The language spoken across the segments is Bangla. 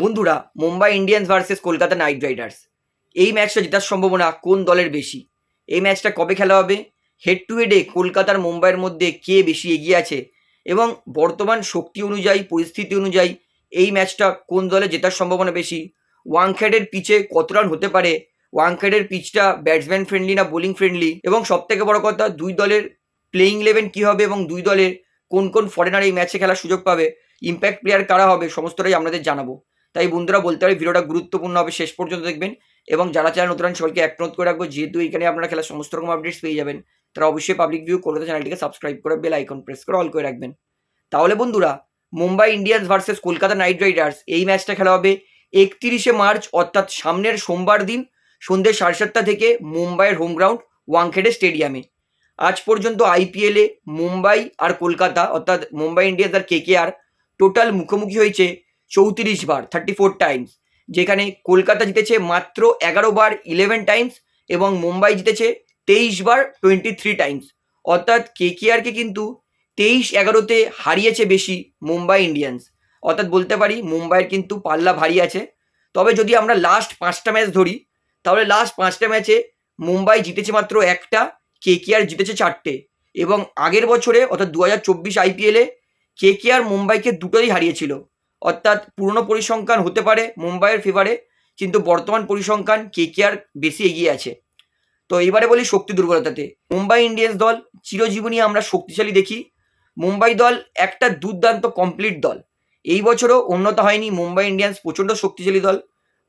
বন্ধুরা, Mumbai Indians versus Kolkata knight riders এই ম্যাচটা জেতার সম্ভাবনা কোন দলের বেশি? এই ম্যাচটা কবে খেলা হবে? হেড টু হেডে কলকাতার মুম্বাইয়ের মধ্যে কে বেশি এগিয়ে আছে? এবং বর্তমান শক্তি অনুযায়ী, পরিস্থিতি অনুযায়ী এই ম্যাচটা কোন দলে জেতার সম্ভাবনা বেশি? ওয়াংখ্যাডের পিচে কত রান হতে পারে? ওয়াংখ্যাডের পিচটা ব্যাটসম্যান ফ্রেন্ডলি না বোলিং ফ্রেন্ডলি এবং সবথেকে বড় কথা, দুই দলের প্লেইং ইলেভেন কী হবে এবং দুই দলের কোন কোন ফরেনার এই ম্যাচে খেলার সুযোগ পাবে? ইম্প্যাক্ট প্লেয়ার কারা হবে? সমস্তটাই আপনাদের জানাব। তাই বন্ধুরা বলতে পারি, ভিডিওটা গুরুত্বপূর্ণ হবে, শেষ পর্যন্ত দেখবেন। এবং যারা চ্যানেল নতুন সবাইকে এক নোট করে রাখব, যেহেতু এখানে আপনারা খেলার সমস্ত রকম আপডেটস পেয়ে যাবেন, তারা অবশ্যই পাবলিক ভিউ কলকাতা চ্যানেলটিকে সাবস্ক্রাইব করে বেল আইকন প্রেস করে অল করে রাখবেন। তাহলে বন্ধুরা, Mumbai Indians versus Kolkata knight riders, এই ম্যাচটা খেলা হবে একত্রিশে মার্চ, অর্থাৎ সামনের সোমবার দিন, সন্ধ্যে সাড়ে সাতটা থেকে মুম্বাইয়ের হোম গ্রাউন্ড ওয়াংখেডে স্টেডিয়ামে আজ পর্যন্ত আইপিএলে মুম্বাই আর কলকাতা, অর্থাৎ মুম্বাই ইন্ডিয়ান্স আর কেকেআর টোটাল মুখোমুখি হয়েছে চৌত্রিশ বার থার্টি ফোর টাইমস যেখানে কলকাতা জিতেছে মাত্র এগারো বার ইলেভেন টাইমস এবং মুম্বাই জিতেছে তেইশ বার টোয়েন্টি থ্রি টাইমস অর্থাৎ কে কেকেআরকে কিন্তু তেইশ এগারোতে হারিয়েছে বেশি মুম্বাই ইন্ডিয়ান্স অর্থাৎ বলতে পারি মুম্বাইয়ের কিন্তু পাল্লা ভারী আছে। তবে যদি আমরা লাস্ট পাঁচটা ম্যাচ ধরি, তাহলে লাস্ট পাঁচটা ম্যাচে মুম্বাই জিতেছে মাত্র একটা কেকেআর জিতেছে চারটে। এবং আগের বছরে, অর্থাৎ দু হাজার চব্বিশ আইপিএলে কেকেআর মুম্বাইকে দুটোই হারিয়েছিল। অর্থাৎ পুরনো পরিসংখ্যান হতে পারে মুম্বাইয়ের ফেভারে কিন্তু বর্তমান পরিসংখ্যান কেকেআর বেশি এগিয়ে আছে। তো এবারে বলি শক্তি দুর্বলতাতে। মুম্বাই ইন্ডিয়ান্স দল চিরজীবনী আমরা শক্তিশালী দেখি। মুম্বাই দল একটা দুর্দান্ত কমপ্লিট দল। এই বছরও উন্নত হয়নি মুম্বাই ইন্ডিয়ান্স প্রচণ্ড শক্তিশালী দল।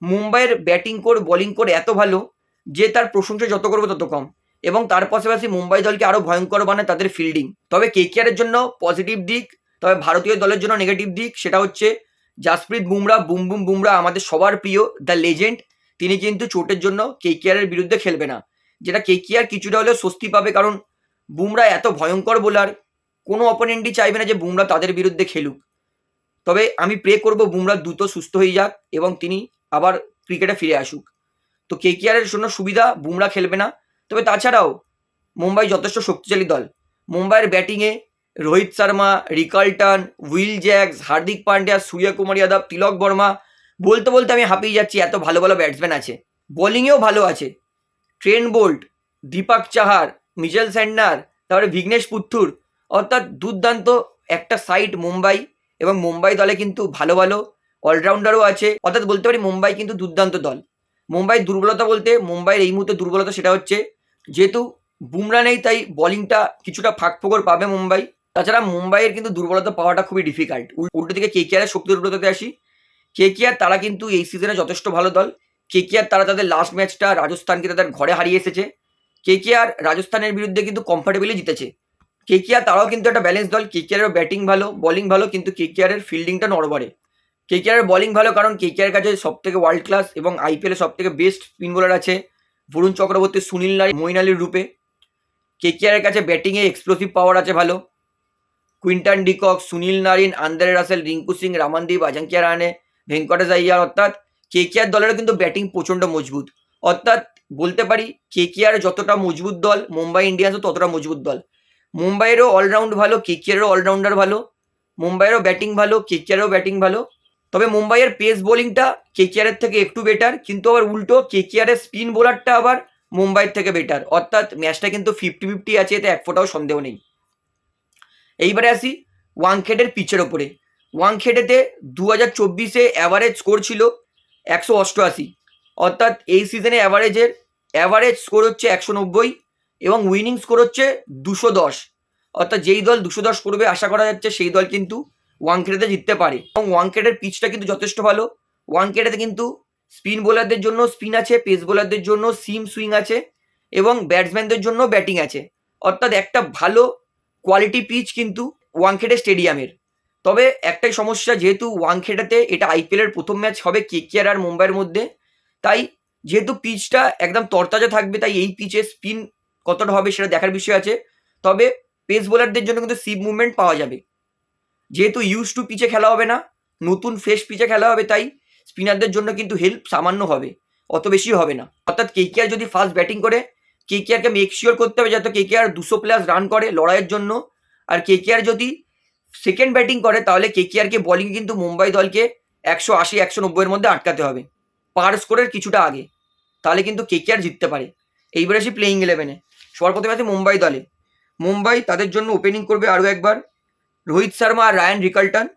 মুম্বাইয়ের ব্যাটিং কোর বোলিং কোর এত ভালো যে তার প্রশংসা যত করবে তত কম। এবং তার পাশাপাশি মুম্বাই দলকে আরও ভয়ঙ্কর বানায় তাদের ফিল্ডিং তবে কেকেআরের জন্য পজিটিভ দিক তবে ভারতীয় দলের জন্য নেগেটিভ দিক সেটা হচ্ছে জাসপ্রীত বুমরা, বুম বুম বুমরা আমাদের সবার প্রিয় দ্য লেজেন্ড তিনি কিন্তু চোটের জন্য কে কেকেআরের বিরুদ্ধে খেলবে না। যেটা কে কেকেআর কিছুটা হলেও স্বস্তি পাবে কারণ বুমরা এত ভয়ঙ্কর বোলার, কোনো অপোনেন্টই চাইবে না যে বুমরা তাদের বিরুদ্ধে খেলুক। তবে আমি প্রে করব বুমরা দ্রুত সুস্থ হয়ে যাক এবং তিনি আবার ক্রিকেটে ফিরে আসুক। তো কে কেকেআরের জন্য সুবিধা, বুমরা খেলবে না। তবে তাছাড়াও মুম্বাই যথেষ্ট শক্তিশালী দল। মুম্বাইয়ের ব্যাটিংয়ে Rohit Sharma Rickelton Will Jacks, Hardik Pandya Suryakumar Yadav, Tilak Varma. বলতে বলতে আমি হাঁপিয়ে যাচ্ছি, এত ভালো ভালো ব্যাটসম্যান আছে। বোলিংয়েও ভালো আছে। Trent Boult Deepak Chahar Mitchell Santner তারপরে ভিঘ্নেশ পুত্তুর অর্থাৎ দুর্দান্ত একটা সাইড মুম্বাই এবং মুম্বাই দলে কিন্তু ভালো ভালো অলরাউন্ডারও আছে। অর্থাৎ বলতে পারি মুম্বাই কিন্তু দুর্দান্ত দল। মুম্বাই দুর্বলতা বলতে, মুম্বাইয়ের এই মুহূর্তে দুর্বলতা সেটা হচ্ছে, যেহেতু বুমরা নেই, তাই বলিংটা কিছুটা ফাঁক পাবে মুম্বাই। তাছাড়া মুম্বাইয়ের কিন্তু দুর্বলতা পাওয়াটা খুবই ডিফিকাল্ট উল্টো দিকে কেকেআরের শক্তি দুর্বলতাতে আসি। কেকেআর তারা কিন্তু এই সিজনে যথেষ্ট ভালো দল। কেকেআর তারা তাদের লাস্ট ম্যাচটা রাজস্থানকে তাদের ঘরে হারিয়ে এসেছে। কেকেআর রাজস্থানের বিরুদ্ধে কিন্তু কমফর্টেবলি জিতেছে। কেকেআর তারাও কিন্তু একটা ব্যালেন্স দল। কেকেআরের ব্যাটিং ভালো বোলিং ভালো, কিন্তু কেকেআরের ফিল্ডিংটা নড়বড়ে। কেকেআরের বোলিং ভালো কারণ কেকেআর কাছে সব থেকে ওয়ার্ল্ড ক্লাস এবং আইপিএলে সব থেকে বেস্ট স্পিন বোলার আছে বরুণ চক্রবর্তী সুনীল নারী মইন আলীর রূপে কেকেআরের কাছে ব্যাটিংয়ে এক্সপ্লোসিভ পাওয়ার আছে ভালো। Quinton de Kock Sunil Narine Andre Russell Rinku Singh Ramandeep Ajinkya Rahane Venkatesh Iyer অর্থাৎ কেকেআর দলেরও কিন্তু ব্যাটিং প্রচণ্ড মজবুত। অর্থাৎ বলতে পারি কেকেআর যতটা মজবুত দল, মুম্বাই ইন্ডিয়ান্সও ততটা মজবুত দল। মুম্বাইয়েরও অলরাউন্ড ভালো কেকেআরেরও অলরাউন্ডার ভালো, মুম্বাইয়েরও ব্যাটিং ভালো কেকেআরেরও ব্যাটিং ভালো। তবে মুম্বাইয়ের পেস বোলিংটা কেকেআরের থেকে একটু বেটার কিন্তু আবার উল্টো কেকেআরের স্পিন বোলারটা আবার মুম্বাইয়ের থেকে বেটার অর্থাৎ ম্যাচটা কিন্তু ফিফটি ফিফটি আছে, এতে এক ফোটাও সন্দেহ নেই। এইবারে আসি ওয়াংখেডের পিচের ওপরে। ওয়াংখেডেতে দু হাজার চব্বিশে অ্যাভারেজ স্কোর ছিল একশো অষ্টআশি। অর্থাৎ এই সিজনে অ্যাভারেজের অ্যাভারেজ স্কোর হচ্ছে একশো নব্বই এবং উইনিং স্কোর হচ্ছে দুশো দশ। অর্থাৎ যেই দল দুশো দশ করবে আশা করা যাচ্ছে সেই দল কিন্তু ওয়াংখেডেতে জিততে পারে। এবং ওয়াংখেডের পিচটা কিন্তু যথেষ্ট ভালো। ওয়াংখেডেতে কিন্তু স্পিন বোলারদের জন্য স্পিন আছে পেস বোলারদের জন্য সিম সুইং আছে এবং ব্যাটসম্যানদের জন্য ব্যাটিং আছে। অর্থাৎ একটা ভালো কোয়ালিটি পিচ কিন্তু ওয়াংখেডে স্টেডিয়ামের। তবে একটাই সমস্যা, যেহেতু ওয়াংখেডাতে এটা আইপিএলের প্রথম ম্যাচ হবে কেকেআর আর মুম্বাইয়ের মধ্যে, তাই যেহেতু পিচটা একদম তরতাজা থাকবে, তাই এই পিচে স্পিন কতটা হবে সেটা দেখার বিষয় আছে। তবে পেস বোলারদের জন্য কিন্তু সিপ মুভমেন্ট পাওয়া যাবে। যেহেতু ইউজ টু পিচে খেলা হবে না, নতুন ফ্রেশ পিচে খেলা হবে, তাই স্পিনারদের জন্য কিন্তু হেল্প সামান্য হবে, অত বেশি হবে না। অর্থাৎ কেকেআর যদি ফার্স্ট ব্যাটিং করে কেকেআরকে মেক শিওর করতে হবে যাতে কেকেআর দুশো প্লাস রান করে লড়াইয়ের জন্য। আর কেকেআর যদি সেকেন্ড ব্যাটিং করে, তাহলে কেকেআরকে বলিং কিন্তু মুম্বাই দলকে একশো আশি, একশো নব্বইয়ের মধ্যে আটকাতে হবে। পার স্কোরের কিছুটা আগে। তাহলে কিন্তু কেকেআর জিততে পারে। এইবার আসি প্লেইং ইলেভেনে সবার প্রথমে আছে মুম্বাই দলে। মুম্বাই তাদের জন্য ওপেনিং করবে আরও একবার। রোহিত শর্মা আর রায়ান রিকাল্টন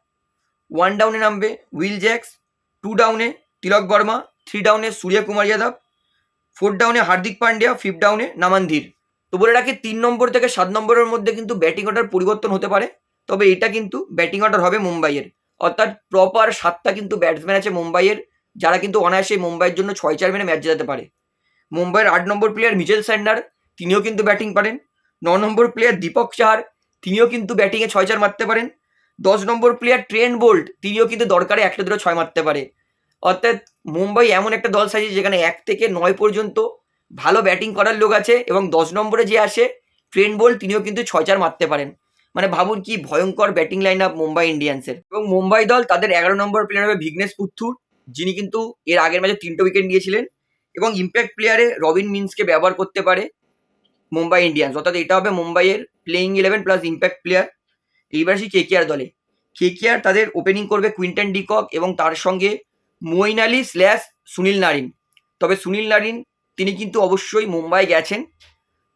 ওয়ান ডাউনে নামবে উইল জ্যাক্স। টু ডাউনে তিলক বর্মা। থ্রি ডাউনে সূর্যকুমার যাদব। ফোর ডাউনে হার্দিক পান্ডিয়া ফিফথ ডাউনে নামানধীর। তো বলে রাখি, তিন নম্বর থেকে সাত নম্বরের মধ্যে কিন্তু ব্যাটিং অর্ডার পরিবর্তন হতে পারে। তবে এটা কিন্তু ব্যাটিং অর্ডার হবে মুম্বাইয়ের। অর্থাৎ প্রপার সাতটা কিন্তু ব্যাটসম্যান আছে মুম্বাইয়ের, যারা কিন্তু অনায়াসে মুম্বাইয়ের জন্য ছয় চার মেনে ম্যাচ জেতাতে পারে। মুম্বাইয়ের আট নম্বর প্লেয়ার মিচেল স্যান্ডার, তিনিও কিন্তু ব্যাটিং পারেন। ন নম্বর প্লেয়ার দীপক চাহার, তিনিও কিন্তু ব্যাটিংয়ে ছয় চার মারতে পারেন। দশ নম্বর প্লেয়ার ট্রেন বোল্ট, তিনিও কিন্তু দরকারে একটা দুটো ছয় মারতে পারে। অর্থাৎ মুম্বাই এমন একটা দল সাজিয়ে যেখানে এক থেকে নয় পর্যন্ত ভালো ব্যাটিং করার লোক আছে এবং দশ নম্বরে যে আসে, ট্রেন বোল্ট, তিনিও কিন্তু ছয় চার মারতে পারেন। মানে ভাবুন কি ভয়ঙ্কর ব্যাটিং লাইন আপ মুম্বাই ইন্ডিয়ান্সের এবং মুম্বাই দল তাদের এগারো নম্বর প্লেয়ার হবে ভিগনেশ পুথুর যিনি কিন্তু এর আগের ম্যাচে তিনটে উইকেট নিয়েছিলেন এবং ইম্প্যাক্ট প্লেয়ারে রবিন মিন্সকে ব্যবহার করতে পারে মুম্বাই ইন্ডিয়ান্স অর্থাৎ এটা হবে মুম্বাইয়ের playing eleven plus impact player এইবার আসি কেকেআর দলে। কেকেআর তাদের ওপেনিং করবে কুইন্টন ডিকক এবং তার সঙ্গে মোইন আলী স্ল্যাশ সুনীল নারিন। তবে সুনীল নারিন, তিনি কিন্তু অবশ্যই মুম্বাই গেছেন।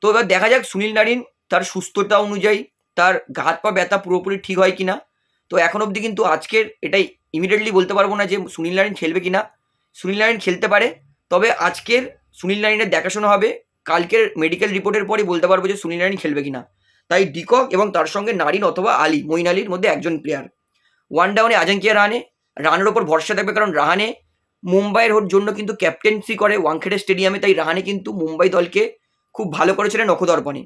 তো এবার দেখা যাক সুনীল নারিন তার সুস্থতা অনুযায়ী তার ঘাত পা ব্যথা পুরোপুরি ঠিক হয় কিনা। তো এখন অবধি কিন্তু আজকের এটাই ইমিডিয়েটলি বলতে পারব না যে সুনীল নারিন খেলবে কিনা। সুনীল নারিন খেলতে পারে, তবে আজকের সুনীল নারিনের দেখাশোনা হবে। কালকের মেডিকেল রিপোর্টের পরই বলতে পারব যে সুনীল নারিন খেলবে কিনা। তাই ডিকক এবং তার সঙ্গে নারিন অথবা আলী মইন আলীর মধ্যে একজন প্লেয়ার ওয়ান ডাউনে আজাঙ্কিয়া রাহানে রানের ওপর ভরসা থাকবে কারণ রাহানে মুম্বাইয়ের জন্য কিন্তু ক্যাপ্টেন্সি করে ওয়াংখেড়ে স্টেডিয়ামে, তাই রাহানে কিন্তু মুম্বাই দলকে খুব ভালো করেছিলেন নখদর্পণে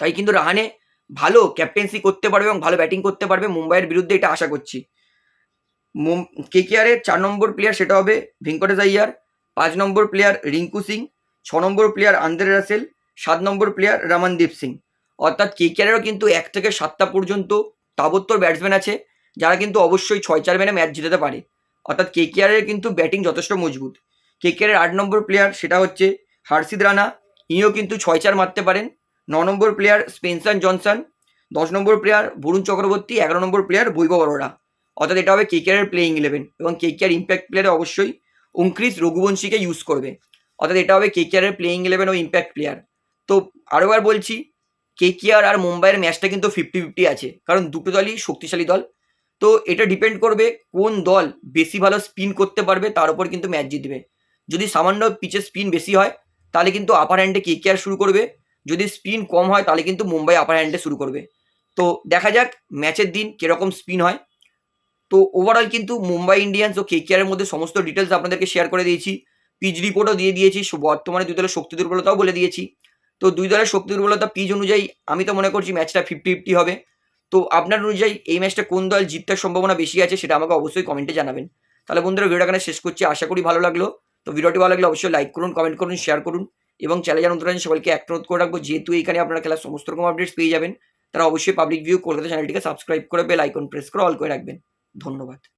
তাই কিন্তু রাহানে ভালো ক্যাপ্টেন্সি করতে পারবে এবং ভালো ব্যাটিং করতে পারবে মুম্বাইয়ের বিরুদ্ধে, এটা আশা করছি। কেকেআরের চার নম্বর প্লেয়ার সেটা হবে ভেঙ্কটেশ আইয়ার, পাঁচ নম্বর প্লেয়ার রিঙ্কু সিং, ছ নম্বর প্লেয়ার আন্দ্রে রাসেল, সাত নম্বর প্লেয়ার রমনদীপ সিং। অর্থাৎ কেকেআরেরও কিন্তু এক থেকে সাতটা পর্যন্ত তাবত্তর ব্যাটসম্যান আছে। যারা কিন্তু অবশ্যই ছয় চার মেনে ম্যাচ জিতাতে পারে। অর্থাৎ কেকেআরের কিন্তু ব্যাটিং যথেষ্ট মজবুত। কেকেআরের আট নম্বর প্লেয়ার সেটা হচ্ছে হার্ষিদ রানা। ইনিও কিন্তু ছয় চার মারতে পারেন। ন নম্বর প্লেয়ার স্পেন্সার জনসন। দশ নম্বর প্লেয়ার বরুণ চক্রবর্তী। এগারো নম্বর প্লেয়ার বৈভব অরোরা। অর্থাৎ এটা হবে কেকেআরের প্লেয়িং ইলেভেন এবং কেকেআর ইম্প্যাক্ট প্লেয়ারে অবশ্যই অঙ্ক্রিস রঘুবংশীকে ইউজ করবে। অর্থাৎ এটা হবে কেকেআরের প্লেয়িং ইলেভেন ও ইম্প্যাক্ট প্লেয়ার তো আরোবার বলছি কেকেআর আর মুম্বাইয়ের ম্যাচটা কিন্তু ফিফটি ফিফটি আছে। কারণ দুটো দলই শক্তিশালী দল। তো এটা ডিপেন্ড করবে কোন দল বেশি ভালো স্পিন করতে পারবে, তার উপর কিন্তু ম্যাচ জিতবে। যদি সামান্য পিচের স্পিন বেশি হয়, তাহলে কিন্তু আপার হ্যান্ডে কেকেআর শুরু করবে। যদি স্পিন কম হয়, তাহলে কিন্তু মুম্বাই আপার হ্যান্ডে শুরু করবে। তো দেখা যাক ম্যাচের দিন কীরকম স্পিন হয়। তো ওভারঅল কিন্তু মুম্বাই ইন্ডিয়ান্স ও কেকেআরের মধ্যে সমস্ত ডিটেলস আপনাদেরকে শেয়ার করে দিয়েছি। পিচ রিপোর্টও দিয়ে দিয়েছি বর্তমানে দুই দলের শক্তি দুর্বলতাও বলে দিয়েছি। তো দুই দলের শক্তি দুর্বলতা পিচ অনুযায়ী আমি তো মনে করছি ম্যাচটা ফিফটি ফিফটি হবে। তো আপনার অনুযায়ী এই ম্যাচটা কোন দল জিততার সম্ভাবনা বেশি আছে সেটা আমাকে অবশ্যই কমেন্টে জানাবেন। তাহলে বন্ধুরা ভিডিওটা এখানে শেষ করছি, আশা করি ভালো লাগল। তো ভিডিওটি ভালো লাগলে অবশ্যই লাইক করুন কমেন্ট করুন শেয়ার করুন এবং চ্যানেল জানুন সবাইকে এক অনুরোধ করে রাখব, যেহেতু এখানে আপনারা খেলার সমস্ত রকম আপডেটস পেয়ে যাবেন, তারা অবশ্যই পাবলিক ভিউ কলকাতা চ্যানেলটিকে সাবস্ক্রাইব করে বেল আইকন প্রেস করে অল করে রাখবেন। ধন্যবাদ।